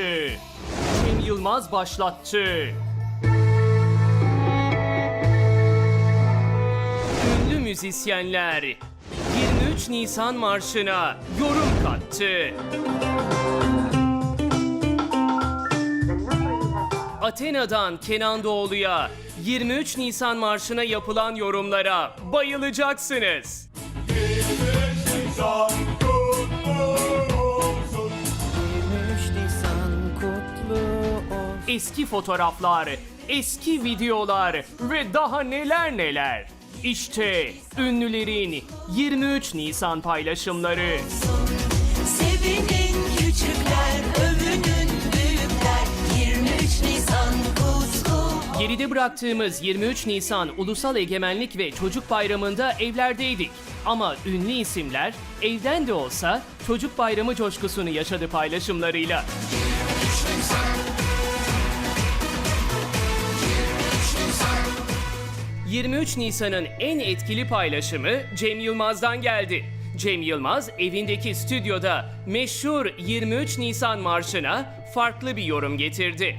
Marşı. Cem Yılmaz başlattı. Ünlü müzisyenler 23 Nisan Marşı'na yorum kattı. Atina'dan Kenan Doğulu'ya 23 Nisan Marşı'na yapılan yorumlara bayılacaksınız. 23 Eski fotoğraflar, eski videolar ve daha neler neler. İşte ünlülerin 23 Nisan paylaşımları. Sevinin küçükler, övünün büyükler. 23 Nisan kutlu Geride bıraktığımız 23 Nisan Ulusal Egemenlik ve Çocuk Bayramı'nda evlerdeydik. Ama ünlü isimler evden de olsa Çocuk Bayramı coşkusunu yaşadı paylaşımlarıyla. ...23 Nisan'ın en etkili paylaşımı Cem Yılmaz'dan geldi. Cem Yılmaz evindeki stüdyoda meşhur 23 Nisan marşına farklı bir yorum getirdi.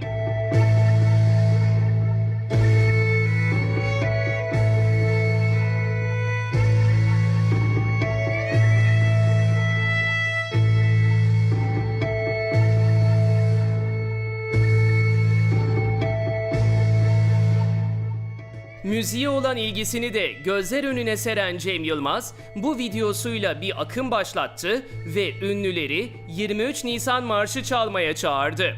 Müziğe olan ilgisini de gözler önüne seren Cem Yılmaz bu videosuyla bir akım başlattı ve ünlüleri 23 Nisan marşı çalmaya çağırdı.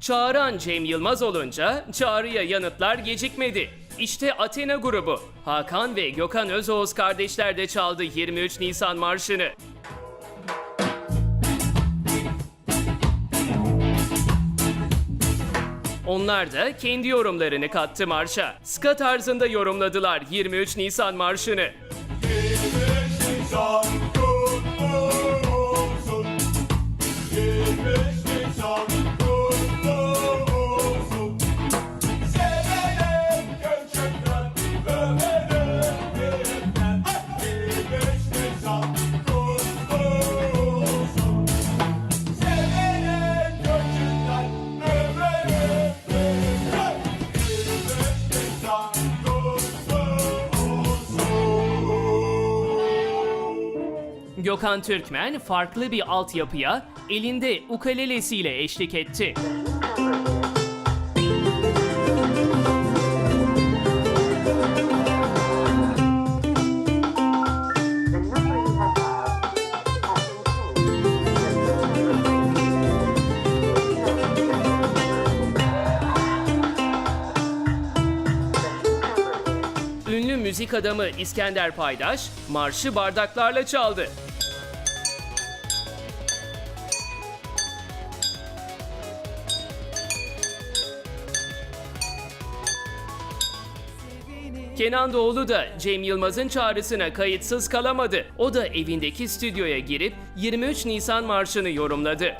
Çağıran Cem Yılmaz olunca çağrıya yanıtlar gecikmedi. İşte Athena grubu. Hakan ve Gökhan Özoğuz kardeşler de çaldı 23 Nisan marşını. Onlar da kendi yorumlarını kattı marşa. Ska tarzında yorumladılar 23 Nisan marşını. Gökhan Türkmen farklı bir altyapıya elinde ukulelesiyle eşlik etti. Müzik adamı İskender Paydaş marşı bardaklarla çaldı. Kenan Doğulu da Cem Yılmaz'ın çağrısına kayıtsız kalamadı. O da evindeki stüdyoya girip 23 Nisan marşını yorumladı. 23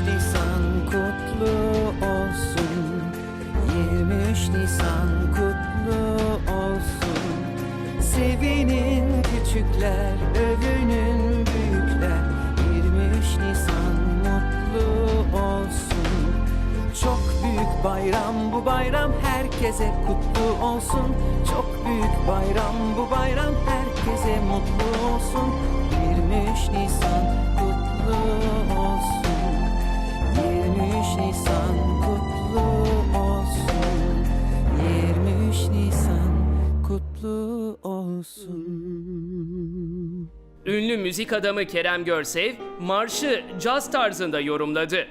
Nisan kutlu olsun. 23 Nisan kutlu olsun. Sevinin küçükler, bayram herkese kutlu olsun. Çok büyük bayram bu bayram herkese mutlu olsun. 23 Nisan kutlu olsun. 23 Nisan kutlu olsun. 23 Nisan kutlu olsun. Ünlü müzik adamı Kerem Görsev marşı caz tarzında yorumladı.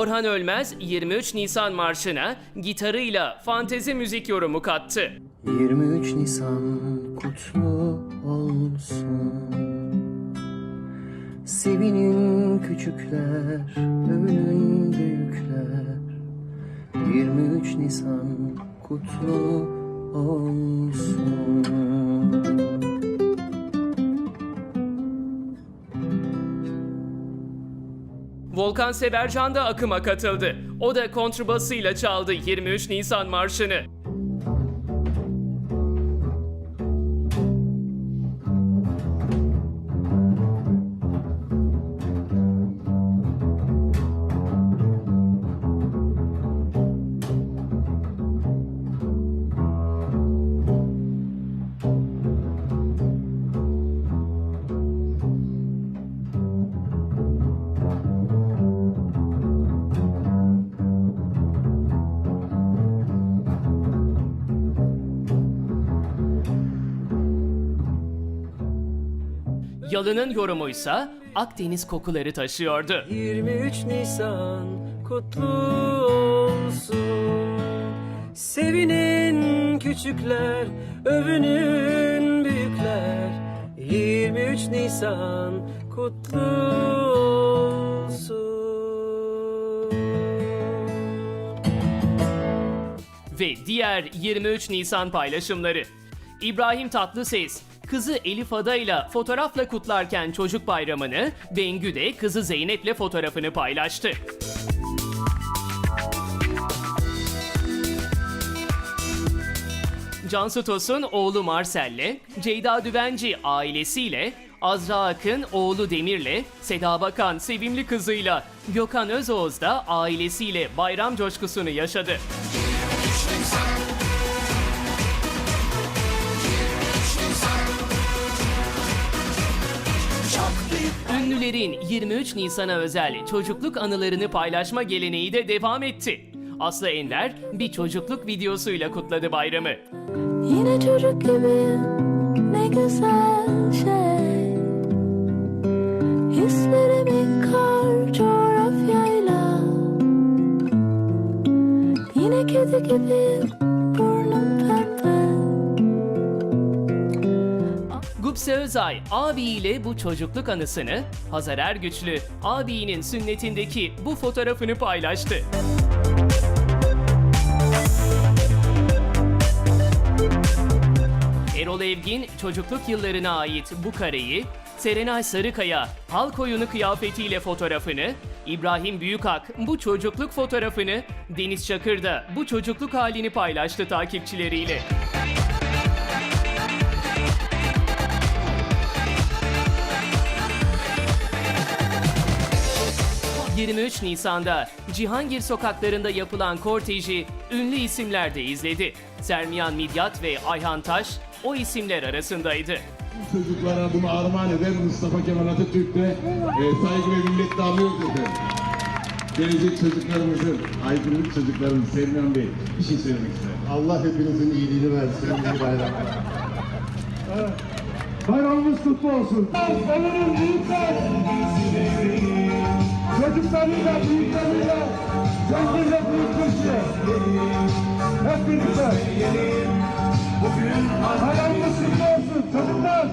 Orhan Ölmez 23 Nisan Marşı'na gitarıyla fantezi müzik yorumu kattı. 23 Nisan kutlu olsun. Sevinin küçükler, övünün büyükler. 23 Nisan kutlu olsun Volkan Severcan da akıma katıldı. O da kontrbasıyla çaldı 23 Nisan Marşı'nı. Yalın'ın yorumuysa Akdeniz kokuları taşıyordu. 23 Nisan kutlu olsun Sevinin küçükler, övünün büyükler 23 Nisan kutlu olsun Ve diğer 23 Nisan paylaşımları. İbrahim Tatlıses, kızı Elif Ada ile fotoğrafla kutlarken çocuk bayramını, Bengü de kızı Zeynep'le fotoğrafını paylaştı. Cansu Tosun oğlu Marcel'le, Ceyda Düvenci ailesiyle, Azra Akın oğlu Demir'le, Seda Bakan sevimli kızıyla, Gökhan Özoğuz da ailesiyle bayram coşkusunu yaşadı. Ünlülerin 23 Nisan'a özel çocukluk anılarını paylaşma geleneği de devam etti. Aslı Enver bir çocukluk videosuyla kutladı bayramı. Yine çocuk gibi ne güzel şey Hislerimi kar coğrafyayla Yine kedi gibi Gupse Özay abiyle bu çocukluk anısını, Hazar Ergüçlü abinin sünnetindeki bu fotoğrafını paylaştı. Erol Evgin çocukluk yıllarına ait bu kareyi, Serenay Sarıkaya halk oyunu kıyafetiyle fotoğrafını, İbrahim Büyükak bu çocukluk fotoğrafını, Deniz Çakır da bu çocukluk halini paylaştı takipçileriyle. 23 Nisan'da Cihangir sokaklarında yapılan korteji ünlü isimler de izledi. Sermiyan Midyat ve Ayhan Taş o isimler arasındaydı. Çocuklara bunu armağan eden Mustafa Kemal Atatürk de e, saygı ve minnettarlığı dedi. Gelecek çocuklarımızın, aydınlık çocuklarımız Selman Bey bir şey söylemek ister. Allah hepinizin iyiliğini versin. İyi bayramlar. Bayramımız kutlu olsun. Salının büyükler çocuklarıyla, büyükleriyle, yolcuyla büyütmüştü. Hep birlikte. Hayalımız sizde olsun çocuklar.